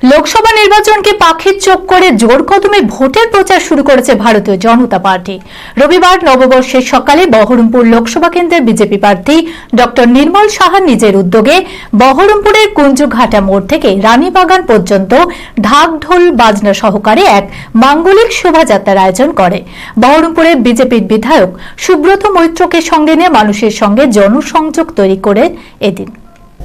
লোকসভা নির্বাচনকে পাখির চোখ করে জোর কদমে ভোটের প্রচার শুরু করেছে ভারতীয় জনতা পার্টি। রবিবার নববর্ষের সকালে বহরমপুর লোকসভা কেন্দ্রের বিজেপি প্রার্থী ডক্টর নির্মল সাহা নিজের উদ্যোগে বহরমপুরের কুঞ্জঘাটা মোড় থেকে রানীবাগান পর্যন্ত ঢাক ঢোল বাজনা সহকারে এক মাঙ্গলিক শোভাযাত্রার আয়োজন করে। বহরমপুরের বিজেপির বিধায়ক সুব্রত মৈত্রকে সঙ্গে নিয়ে মানুষের সঙ্গে জনসংযোগ তৈরি করে এদিন।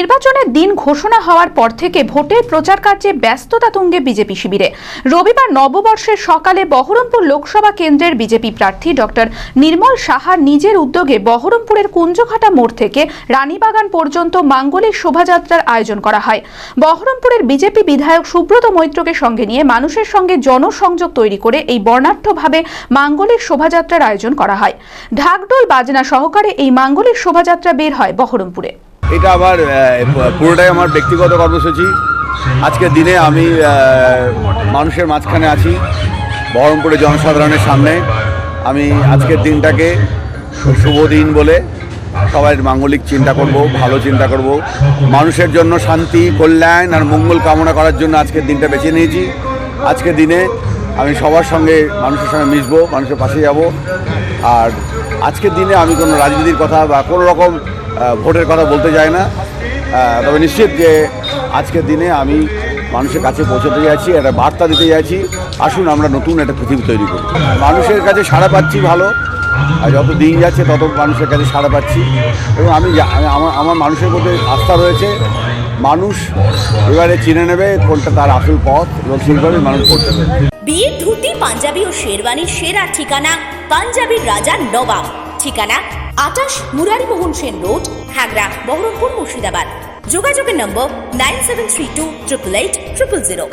নির্বাচনের দিন ঘোষণা হওয়ার পর থেকে ভোটের প্রচার কার্যে ব্যস্ততা তুঙ্গে বিজেপি শিবিরে। রবিবার নববর্ষের সকালে বহরমপুর লোকসভা কেন্দ্রের বিজেপি প্রার্থী ডক্টর নির্মল সাহার নিজের উদ্যোগে বহরমপুরের কুঞ্জঘাটা মোড় থেকে রানীবাগান পর্যন্ত মাঙ্গলিক শোভাযাত্রার আয়োজন করা হয়। বহরমপুরের বিজেপি বিধায়ক সুব্রত মৈত্রকে সঙ্গে নিয়ে মানুষের সঙ্গে জনসংযোগ তৈরি করে এই বর্ণাঢ্যভাবে মাঙ্গলিক শোভাযাত্রার আয়োজন করা হয়। ঢাকডোল বাজনা সহকারে এই মাঙ্গলিক শোভাযাত্রা বের হয় বহরমপুরে। এটা আমার পুরোটাই আমার ব্যক্তিগত কর্মসূচি। আজকের দিনে আমি মানুষের মাঝখানে আছি বহরমপুরে জনসাধারণের সামনে। আমি আজকের দিনটাকে শুভ দিন বলে সবাই মাঙ্গলিক চিন্তা করব, ভালো চিন্তা করব। মানুষের জন্য শান্তি, কল্যাণ আর মঙ্গল কামনা করার জন্য আজকের দিনটা বেছে নিয়েছি। আজকের দিনে আমি সবার সঙ্গে মানুষের সঙ্গে মিশবো, মানুষের পাশে যাব। আর আজকের দিনে আমি কোনো রাজনীতির কথা বা কোনো রকম ভোটের কথা বলতে যাই না। তবে নিশ্চিত যে আজকের দিনে আমি মানুষের কাছে পৌঁছতে যাচ্ছি, একটা বার্তা দিতে যাচ্ছি। আসুন আমরা নতুন একটা পৃথিবী তৈরি করি। মানুষের কাছে সাড়া পাচ্ছি ভালো, আর যত দিন যাচ্ছে তত মানুষের কাছে সাড়া পাচ্ছি। এবং আমি আমার আমার মানুষের মধ্যে আস্থা রয়েছে। মানুষ এবারে চিনে নেবে কোনটা তার আসল পথ এবং সেইভাবে মানুষ করতে দেবে। বিয়ের ধুতি, পাঞ্জাবি ও শেরওয়ানির সেরা ঠিকানা পাঞ্জাবির রাজা নবাব। ঠিকানা আটাশ মুরারিমোহন সেন রোড হাগড়া বহরমপুর মুর্শিদাবাদ। যোগাযোগের নম্বর nine seven three two triple eight triple zero.